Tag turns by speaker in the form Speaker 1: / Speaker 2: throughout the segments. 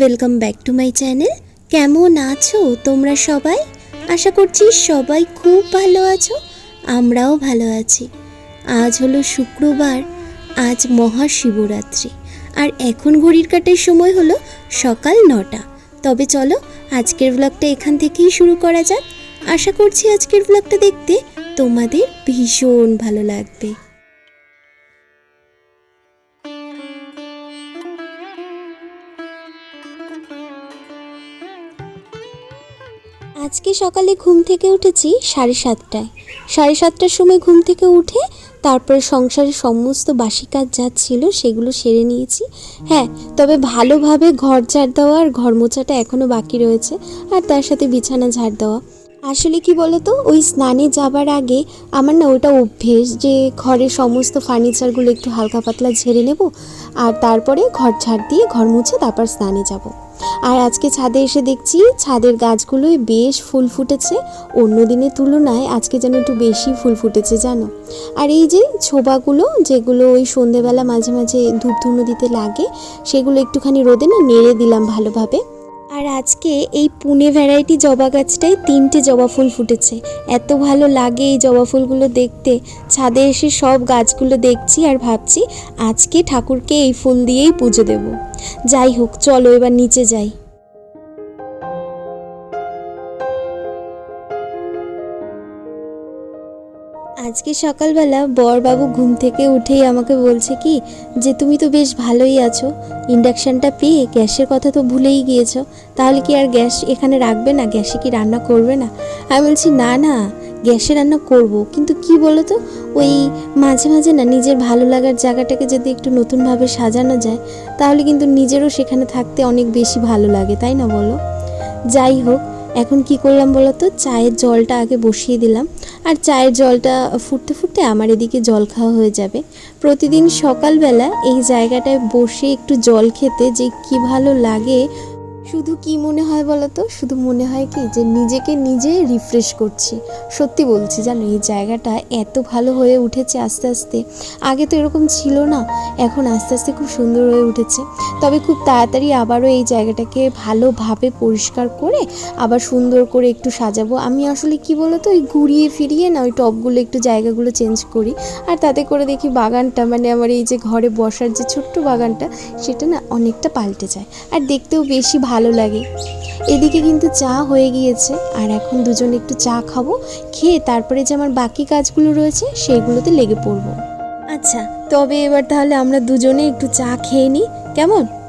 Speaker 1: Welcome back to my channel কেমন আছো তোমরা সবাই? আশা করছি সবাই খুব ভালো আছো, আমরাও ভালো আছি। আজ হলো শুক্রবার, আজ মহাশিবরাত্রি। আর এখন ঘড়ির কাটার সময় হলো সকাল নটা। তবে চলো আজকের ব্লগটা এখান থেকেই শুরু করা যাক। আশা করছি আজকের ব্লগটা দেখতে তোমাদের ভীষণ ভালো লাগবে। আজকে সকালে ঘুম থেকে উঠেছি সাড়ে সাতটায়। সাড়ে সাতটার সময় ঘুম থেকে উঠে তারপরে সংসারের সমস্ত বাসি কাজ যা ছিল সেগুলো সেরে নিয়েছি। হ্যাঁ তবে ভালোভাবে ঘর ঝাড় দেওয়া আর ঘর মোছাটা এখনও বাকি রয়েছে আর তার সাথে বিছানা ঝাড় দেওয়া। আসলে কি বলতো, ওই স্নানে যাবার আগে আমার না ওটা অভ্যেস যে ঘরের সমস্ত ফার্নিচারগুলো একটু হালকা পাতলা ঝেড়ে নেব আর তারপরে ঘর ঝাড় দিয়ে ঘর মুছে তারপর স্নানে যাব। আর আজকে ছাদে এসে দেখছি ছাদের গাছগুলোয় বেশ ফুল ফুটেছে। অন্য দিনের তুলনায় আজকে যেন একটু বেশি ফুল ফুটেছে, জানো? আর এই যে ছোবাগুলো, যেগুলো ওই সন্ধেবেলা মাঝে মাঝে ধূপ ধুনো দিতে লাগে, সেগুলো একটুখানি রোদে না নেড়ে দিলাম ভালোভাবে। আর আজকে এই পুনে ভ্যারাইটি জবা গাছটায় তিনটে জবা ফুল ফুটেছে। এত ভালো লাগে এই জবা ফুলগুলো দেখতে। ছাদে এসে সব গাছগুলো দেখছি আর ভাবছি আজকে ঠাকুরকে এই ফুল দিয়েই পুজো দেব। যাই হোক, চলো এবার নিচে যাই। আজকে সকালবেলা বরবাবু ঘুম থেকে উঠেই আমাকে বলছে কি, যে তুমি তো বেশ ভালোই আছো, ইন্ডাকশানটা পেয়ে গ্যাসের কথা তো ভুলেই গিয়েছো, তাহলে কি আর গ্যাস এখানে রাখবে না? গ্যাসে কি রান্না করবে না? আমি বলছি, না না, গ্যাসে রান্না করব। কিন্তু কি বলো তো ওই মাঝে মাঝে না নিজের ভালো লাগার জায়গাটাকে যদি একটু নতুনভাবে সাজানো যায়, তাহলে কিন্তু নিজেরও সেখানে থাকতে অনেক বেশি ভালো লাগে, তাই না বলো? যাই হোক, এখন কি করলাম বলো তো চায়ের জলটা আগে বসিয়ে দিলাম। আর চায়ের জলটা ফুটতে ফুটতে আমার এদিকে জল খাওয়া হয়ে যাবে। প্রতিদিন সকালবেলা এই জায়গাটায় বসে একটু জল খেতে যে কি ভালো লাগে শুধু কি মনে হয় বলো তো? শুধু মনে হয় কি যে নিজেকে নিজে রিফ্রেশ করছি। সত্যি বলছি, জানো, এই জায়গাটা এত ভালো হয়ে উঠেছে আস্তে আস্তে। আগে তো এরকম ছিল না, এখন আস্তে আস্তে খুব সুন্দর হয়ে উঠেছে। তবে খুব তাড়াতাড়ি আবারও এই জায়গাটাকে ভালোভাবে পরিষ্কার করে আবার সুন্দর করে একটু সাজাবো। আমি আসলে কি বলতো, ওই ঘুরিয়ে ফিরিয়ে না ওই টবগুলো একটু জায়গাগুলো চেঞ্জ করি। আর তাতে করে দেখি বাগানটা মানে আমার এই যে ঘরে বসার যে ছোট্ট বাগানটা, সেটা না অনেকটা পাল্টে যায়। আর দেখতেও বেশি ভালো লাগে। এদিকে কিন্তু চা হয়ে গিয়েছে, আর এখন দুজন একটু চা খাব, খেয়ে তারপরে যে আমার বাকি কাজগুলো রয়েছে সেইগুলোতে লেগে পড়ব। আচ্ছা তবে এবার তাহলে আমরা দুজনে একটু চা খেয়ে নিই কেমন?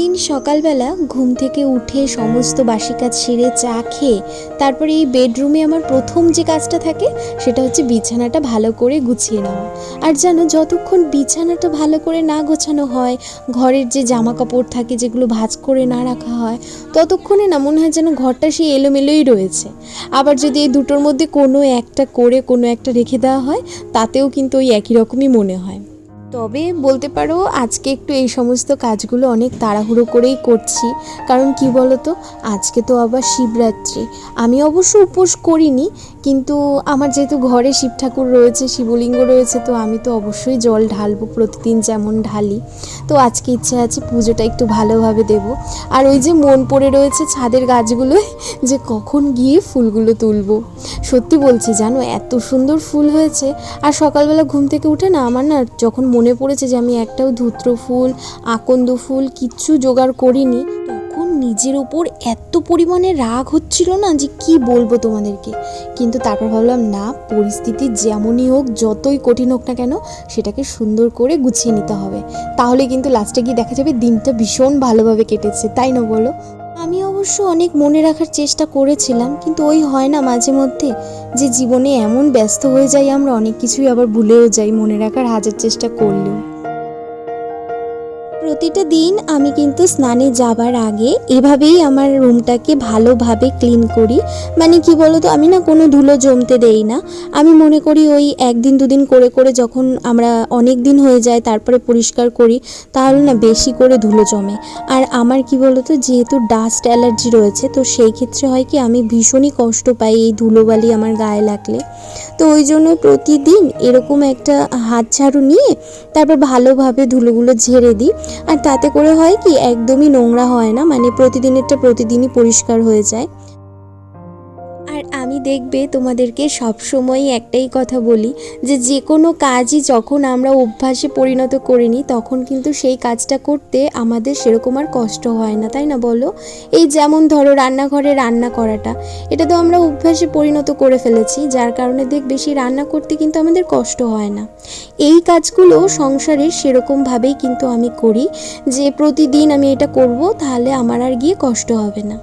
Speaker 1: প্রতিদিন সকালবেলা ঘুম থেকে উঠে সমস্ত বাসি কাজ সেরে চা খেয়ে তারপরে এই বেডরুমে আমার প্রথম যে কাজটা থাকে, সেটা হচ্ছে বিছানাটা ভালো করে গুছিয়ে নেওয়া। আর জানো, যতক্ষণ বিছানাটা ভালো করে না গোছানো হয়, ঘরের যে জামা কাপড় থাকে যেগুলো ভাঁজ করে না রাখা হয়, ততক্ষণে না মনে হয় যেন ঘরটা সেই এলোমেলোই রয়েছে। আবার যদি এই দুটোর মধ্যে কোনো একটা করে কোনো একটা রেখে দেওয়া হয়, তাতেও কিন্তু ওই একই রকমই মনে হয়। তবে বলতে পারো, আজকে একটু এই সমস্ত কাজগুলো অনেক তাড়াহুড়ো করেই করছি। কারণ কি বলতো, আজকে তো আবার শিবরাত্রি। আমি অবশ্য উপোস করিনি, কিন্তু আমার যেহেতু ঘরে শিব ঠাকুর রয়েছে, শিবলিঙ্গ রয়েছে, তো আমি তো অবশ্যই জল ঢালবো, প্রতিদিন যেমন ঢালি। তো আজকে ইচ্ছে আছে পুজোটা একটু ভালোভাবে দেব। আর ওই যে মন পড়ে রয়েছে ছাদের গাছগুলোয় যে কখন গিয়ে ফুলগুলো তুলবো। সত্যি বলছি, জানো, এত সুন্দর ফুল হয়েছে। আর সকালবেলা ঘুম থেকে উঠে না, আমার না যখন মনে পড়েছে যে আমি একটাও ধূত্র ফুল, আকন্দ ফুল কিচ্ছু জোগাড় করিনি। তখন নিজের ওপর এত পরিমাণে রাগ হচ্ছিল না যে কি বলব তোমাদেরকে? কিন্তু তারপর ভাবলাম, না, পরিস্থিতি যেমনই হোক, যতই কঠিন হোক না কেন, সেটাকে সুন্দর করে গুছিয়ে নিতে হবে। তাহলে কিন্তু লাস্টে গিয়ে দেখা যাবে দিনটা ভীষণ ভালোভাবে কেটেছে, তাই না বলো? আমি অবশ্য অনেক মনে রাখার চেষ্টা করেছিলাম, কিন্তু ওই হয় না মাঝে মধ্যে যে জীবনে এমন ব্যস্ত হয়ে যাই, আমরা অনেক কিছুই আবার ভুলেও যাই, মনে রাখার হাজার চেষ্টা করলেও। প্রতিটা দিন আমি কিন্তু স্নানে যাবার আগে এভাবেই আমার রুমটাকে ভালোভাবে ক্লিন করি। মানে কি বলতো, আমি না কোনো ধুলো জমতে দেই না। আমি মনে করি ওই একদিন দুদিন করে করে যখন আমরা অনেক দিন হয়ে যায় তারপরে পরিষ্কার করি, তাহলে না বেশি করে ধুলো জমে। আর আমার কি বলতো, যেহেতু ডাস্ট অ্যালার্জি রয়েছে, তো সেই ক্ষেত্রে হয় কি আমি ভীষণই কষ্ট পাই এই ধুলোবালি আমার গায়ে লাগলে। তো ওই জন্য প্রতিদিন এরকম একটা হাত ঝাড়ু নিয়ে তারপর ভালোভাবে ধুলোগুলো ঝেড়ে দিই। আর তাতে করে হয় কি, একদমই নোংরা হয় না মানে প্রতিদিনেরটা প্রতিদিনই পরিষ্কার হয়ে যায়। আর আমি দেখবে তোমাদেরকে সবসময় একটাই কথা বলি, যে যে কোনো কাজই যখন আমরা অভ্যাসে পরিণত করে নিই তখন কিন্তু সেই কাজটা করতে আমাদের সেরকম আর কষ্ট হয় না, তাই না বলো? এই যেমন ধরো রান্নাঘরে রান্না করাটা, এটা তো আমরা অভ্যাসে পরিণত করে ফেলেছি, যার কারণে দেখবে সেই রান্না করতে কিন্তু আমাদের কষ্ট হয় না। এই কাজগুলো সংসারে সেরকমভাবেই কিন্তু আমি করি, যে প্রতিদিন আমি এটা করব, তাহলে আমার আর গিয়ে কষ্ট হবে না।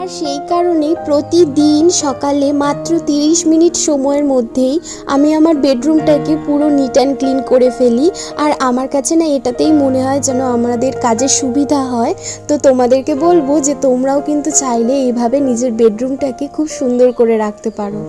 Speaker 1: আর সেই কারণে প্রতিদিন সকালে মাত্র তিরিশ মিনিট সময়ের মধ্যেই আমি আমার বেডরুমটাকে পুরো নিট অ্যান্ড ক্লিন করে ফেলি। আর আমার কাছে না এটাতেই মনে হয় যেন আমাদের কাজের সুবিধা হয়। তো তোমাদেরকে বলব যে তোমরাও কিন্তু চাইলে এইভাবে নিজের বেডরুমটাকে খুব সুন্দর করে রাখতে পারো।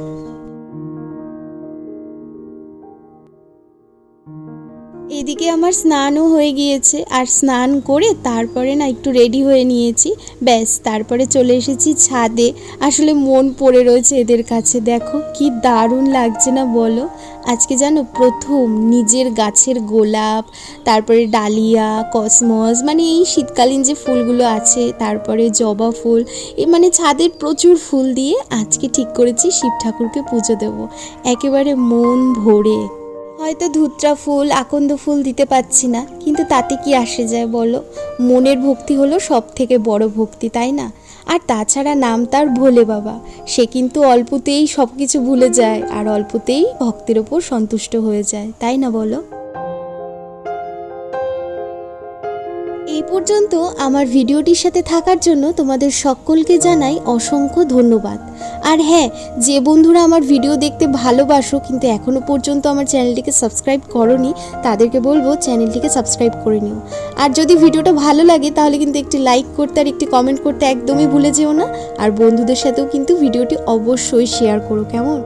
Speaker 1: এদিকে আমার স্নানও হয়ে গিয়েছে আর স্নান করে তারপরে না একটু রেডি হয়ে নিয়েছি। ব্যাস, তারপরে চলে এসেছি ছাদে। আসলে মন পড়ে রয়েছে এদের কাছে। দেখো, কি দারুণ লাগছে না বলো? আজকে জানো প্রথম নিজের গাছের গোলাপ, তারপরে ডালিয়া, কসমস মানে এই শীতকালীন যে ফুলগুলো আছে, তারপরে জবা ফুল এই মানে ছাদের প্রচুর ফুল দিয়ে আজকে ঠিক করেছি শিব ঠাকুরকে পুজো দেবো। একেবারে মন ভরে। হয়তো ধুত্রা ফুল, আকন্দ ফুল দিতে পাচ্ছি না, কিন্তু তাতে কি আসে যায় বলো? মনের ভক্তি হলো সব থেকে বড় ভক্তি, তাই না? আর তাছাড়া নাম তার ভোলে বাবা, সে কিন্তু অল্পতেই সব কিছু ভুলে যায়, আর অল্পতেই ভক্তের ওপর সন্তুষ্ট হয়ে যায়, তাই না বলো? পর্যন্ত আমার ভিডিওটির সাথে থাকার জন্য তোমাদের সকলকে জানাই অসংখ্য ধন্যবাদ। আর হ্যাঁ যে বন্ধুরা আমার ভিডিও দেখতে ভালোবাসো কিন্তু এখনও পর্যন্ত আমার চ্যানেলটিকে সাবস্ক্রাইব করনি, তাদেরকে বলব চ্যানেলটিকে সাবস্ক্রাইব করে নিও। আর যদি ভিডিওটা ভালো লাগে তাহলে কিন্তু একটি লাইক করতে আর একটি কমেন্ট করতে একদমই ভুলে যেও না। আর বন্ধুদের সাথেও কিন্তু ভিডিওটি অবশ্যই শেয়ার করো, কেমন?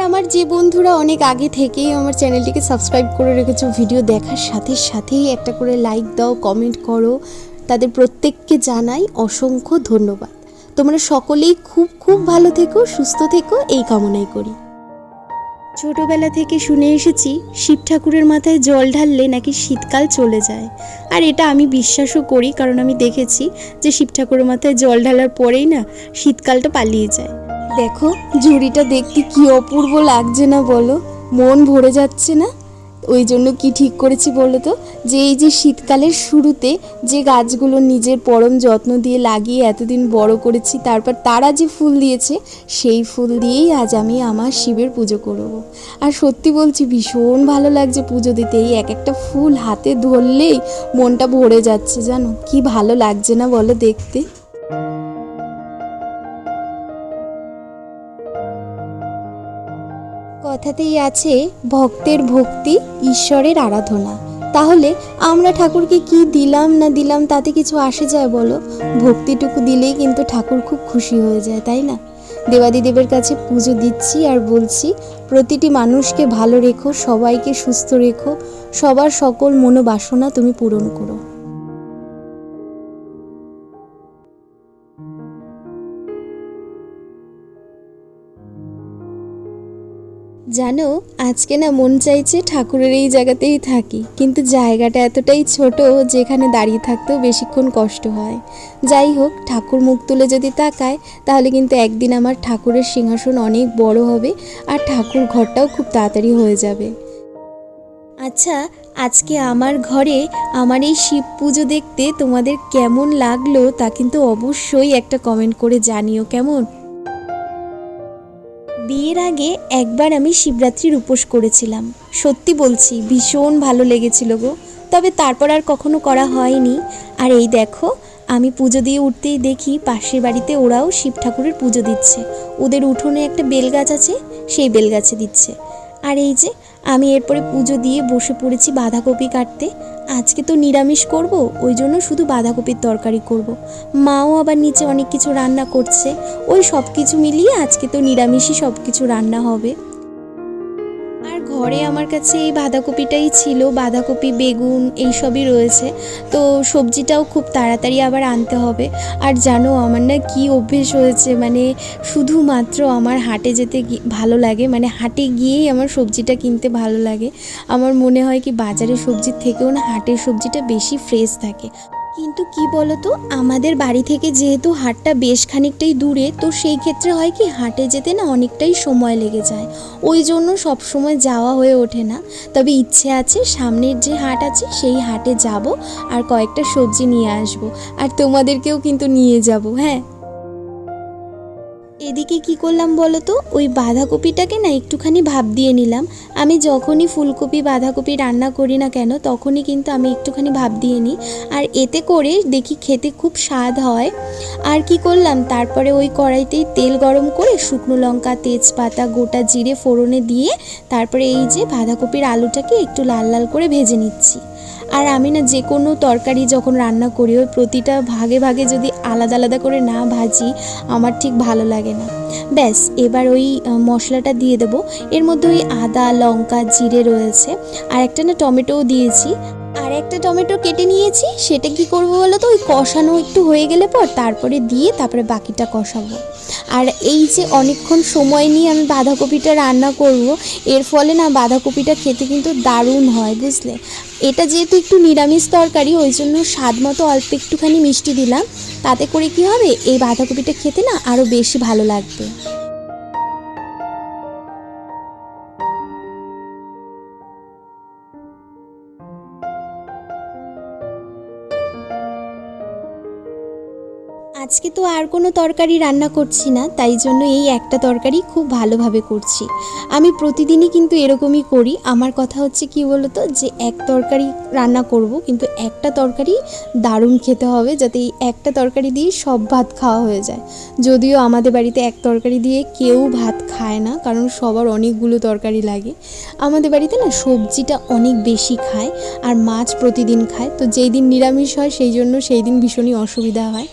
Speaker 1: আমার যে বন্ধুরা অনেক আগে থেকেই আমার চ্যানেলটিকে সাবস্ক্রাইব করে রেখেছো ভিডিও দেখার সাথে সাথেই একটা করে লাইক দাও কমেন্ট করো। তাদের প্রত্যেককে জানাই অসংখ্য ধন্যবাদ। তোমরা সকলেই খুব খুব ভালো থেকো, সুস্থ থেকো, এই কামনাই করি। ছোটবেলা থেকে শুনে এসেছি, শিব ঠাকুরের মাথায় জল ঢাললে নাকি শীতকাল চলে যায়। আর এটা আমি বিশ্বাসও করি, কারণ আমি দেখেছি যে শিব ঠাকুরের মাথায় জল ঢালার পরেই না শীতকালটা পালিয়ে যায়। দেখো ঝুড়িটা দেখতে কি অপূর্ব লাগছে না বলো? মন ভরে যাচ্ছে না? ওই জন্য কি ঠিক করেছি বলো তো? যে এই যে শীতকালের শুরুতে যে গাছগুলো নিজের পরম যত্ন দিয়ে লাগিয়ে এতদিন বড় করেছি, তারপর তারা যে ফুল দিয়েছে, সেই ফুল দিয়েই আজ আমি আমার শিবের পুজো করব। আর সত্যি বলছি, ভীষণ ভালো লাগছে পুজো দিতে। এই এক একটা ফুল হাতে ধরলেই মনটা ভরে যাচ্ছে জানো? কি ভালো লাগছে না বলো দেখতে? কথাতেই আছে, ভক্তের ভক্তি, ঈশ্বরের আরাধনা। তাহলে আমরা ঠাকুরকে কি দিলাম, না দিলাম, তাতে কিছু আসে যায় বলো? ভক্তিটুকু দিলেই কিন্তু ঠাকুর খুব খুশি হয়ে যায়, তাই না? দেবাদিদেবের কাছে পুজো দিচ্ছি আর বলছি, প্রতিটি মানুষকে ভালো রেখো, সবাইকে সুস্থ রেখো, সবার সকল মনোবাসনা তুমি পূরণ করো। জানো, আজকে না মন চাইছে ঠাকুরের এই জায়গাতেই থাকি। কিন্তু জায়গাটা এতটাই ছোট যেখানে দাঁড়িয়ে থাকতেও বেশিক্ষণ কষ্ট হয়। যাই হোক, ঠাকুর মুখ তুলে যদি তাকায়, তাহলে কিন্তু একদিন আমার ঠাকুরের সিংহাসন অনেক বড় হবে আর ঠাকুর ঘরটাও খুব তাড়াতাড়ি হয়ে যাবে। আচ্ছা আজকে আমার ঘরে আমার এই শিব পুজো দেখতে তোমাদের কেমন লাগল তা কিন্তু অবশ্যই একটা কমেন্ট করে জানিও, কেমন? বিয়ের আগে একবার আমি শিবরাত্রির উপোস করেছিলাম। সত্যি বলছি, ভীষণ ভালো লেগেছিল গো। তবে তারপর আর কখনো করা হয়নি। আর এই দেখো, আমি পুজো দিয়ে উঠতেই দেখি পাশের বাড়িতে ওরাও শিব ঠাকুরের পুজো দিচ্ছে। ওদের উঠোনে একটা বেল গাছ আছে, সেই বেল গাছে দিচ্ছে। আর এই যে, আমি এরপরে পুজো দিয়ে বসে পড়েছি বাঁধাকপি কাটতে। আজকে তো নিরামিষ করব, ওই জন্য শুধু বাঁধাকপির তরকারি করব। মাও আবার নিচে অনেক কিছু রান্না করছে, ওই সব কিছু মিলিয়ে আজকে তো নিরামিষই সব কিছু রান্না হবে ঘরে আমার কাছে এই বাঁধাকপিটাই ছিল, বাঁধাকপি, বেগুন এইসবই রয়েছে। তো সবজিটাও খুব তাড়াতাড়ি আবার আনতে হবে। আর জানো, আমার না কি অভ্যেস হয়েছে মানে শুধুমাত্র আমার হাটে যেতে ভালো লাগে মানে হাটে গিয়েই আমার সবজিটা কিনতে ভালো লাগে। আমার মনে হয় কি বাজারের সবজির থেকেও না হাটের সবজিটা বেশি ফ্রেশ থাকে। কিন্তু কি বলতো? আমাদের বাড়ি থেকে যেহেতু হাটটা বেশ খানিকটাই দূরে, তো সেই ক্ষেত্রে হয় কি, হাটে যেতে না অনেকটাই সময় লেগে যায়। ওই জন্য সব সময় যাওয়া হয়ে ওঠে না। তবে ইচ্ছে আছে, সামনের যে হাট আছে, সেই হাটে যাব আর কয়েকটা সবজি নিয়ে আসব। আর তোমাদেরকেও কিন্তু নিয়ে যাব হ্যাঁ? এদিকে কি করলাম বলো তো? ওই বাঁধাকপিটাকে না একটুখানি ভাব দিয়ে নিলাম। আমি যখনই ফুলকপি, বাঁধাকপি রান্না করি না কেন, তখনই কিন্তু আমি একটুখানি ভাব দিয়ে নিই। আর এতে করে দেখি খেতে খুব স্বাদ হয়। আর কি করলাম? তারপরে ওই কড়াইতেই তেল গরম করে শুকনো লঙ্কা, তেজপাতা, গোটা জিরে ফোড়নে দিয়ে তারপরে এই যে বাঁধাকপির আলুটাকে একটু লাল লাল করে ভেজে নিচ্ছি। আর আমি না যে কোনো তরকারি যখন রান্না করি, ওই প্রতিটা ভাগে ভাগে যদি আলাদা আলাদা করে না ভাজি, আমার ঠিক ভালো লাগে না। ব্যাস, এবার ওই মশলাটা দিয়ে দেবো। এর মধ্যে ওই আদা, লঙ্কা, জিরে রয়েছে। আর একটা না টমেটোও দিয়েছি। আর একটা টমেটো কেটে নিয়েছি, সেটা কি করব বলো তো? ওই কষানো একটু হয়ে গেলে পর তারপরে দিয়ে তারপরে বাকিটা কষাবো। আর এই যে অনেকক্ষণ সময় নিয়ে আমি বাঁধাকপিটা রান্না করব, এর ফলে না বাঁধাকপিটা খেতে কিন্তু দারুণ হয়, বুঝলে? এটা যেহেতু একটু নিরামিষ তরকারি, ওই জন্য স্বাদ মতো অল্প একটুখানি মিষ্টি দিলাম। তাতে করে কি হবে? এই বাঁধাকপিটা খেতে না আরও বেশি ভালো লাগবে। আজকে তো আর কোনো তরকারি রান্না করছি না, তাই জন্য এই একটা তরকারি খুব ভালোভাবে করছি। আমি প্রতিদিনই কিন্তু এরকমই করি। আমার কথা হচ্ছে কি বলতো, যে এক তরকারি রান্না করব, কিন্তু একটা তরকারি দারুণ খেতে হবে, যাতে এই একটা তরকারি দিয়ে সব ভাত খাওয়া হয়ে যায়। যদিও আমাদের বাড়িতে এক তরকারি দিয়ে কেউ ভাত খায় না, কারণ সবার অনেকগুলো তরকারি লাগে। আমাদের বাড়িতে না সবজিটা অনেক বেশি খায়, আর মাছ প্রতিদিন খায়, তো যেই দিন নিরামিষ হয়, সেই জন্য সেই দিন ভীষণই অসুবিধা হয়।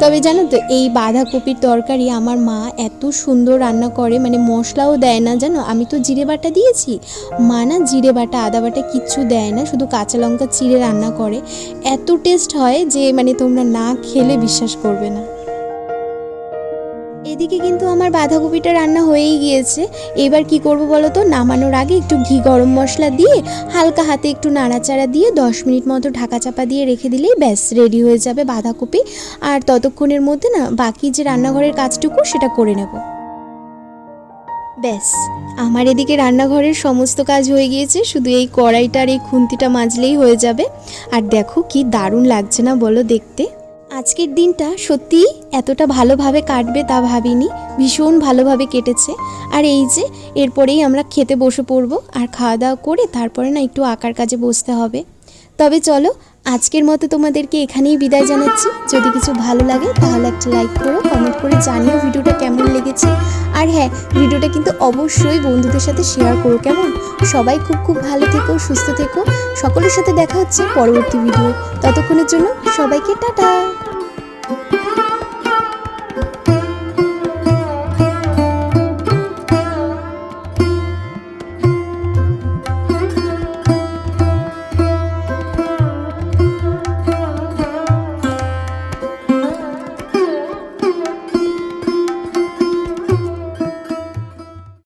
Speaker 1: তবে জানো তো, এই বাঁধাকপির তরকারি আমার মা এত সুন্দর রান্না করে মানে মশলাও দেয় না, জানো? আমি তো জিরে বাটা দিয়েছি। মা না জিরে বাটা, আদা বাটা কিচ্ছু দেয় না, শুধু কাঁচা লঙ্কা চিড়ে রান্না করে। এত টেস্ট হয় যে মানে তোমরা না খেলে বিশ্বাস করবে না। এদিকে কিন্তু আমার বাঁধাকপিটা রান্না হয়েই গিয়েছে। এবার কি করব বলো তো? নামানোর আগে একটু ঘি গরম মশলা দিয়ে, হালকা হাতে একটু নাড়াচাড়া দিয়ে দশ মিনিট মতো ঢাকা চাপা দিয়ে রেখে দিলেই ব্যাস, রেডি হয়ে যাবে বাঁধাকপি। আর ততক্ষণের মধ্যে না, বাকি যে রান্নাঘরের কাজটুকু সেটা করে নেব। ব্যাস, আমার এদিকে রান্নাঘরের সমস্ত কাজ হয়ে গিয়েছে, শুধু এই কড়াইটার এই খুন্তিটা মাজলেই হয়ে যাবে। আর দেখো কি দারুণ লাগছে না বলো দেখতে। আজকের দিনটা সত্যিই এতটা ভালোভাবে কাটবে তা ভাবিনি। ভীষণ ভালোভাবে কেটেছে। আর এই যে, এরপরেই আমরা খেতে বসে পড়ব আর খাওয়া দাওয়া করে তারপরে না একটু আঁকার কাজে বসতে হবে। তবে চলো আজকের মতো তোমাদেরকে এখানেই বিদায় জানাচ্ছি। যদি কিছু ভালো লাগে, তাহলে একটা লাইক করো কমেন্ট করে জানিও ভিডিওটা কেমন লেগেছে। আর হ্যাঁ ভিডিওটা কিন্তু অবশ্যই বন্ধুদের সাথে শেয়ার করো, কেমন? সবাই খুব খুব ভালো থেকো, সুস্থ থেকো। সকলের সাথে দেখা হচ্ছে পরবর্তী ভিডিও ততক্ষণের জন্য সবাইকে টাটা।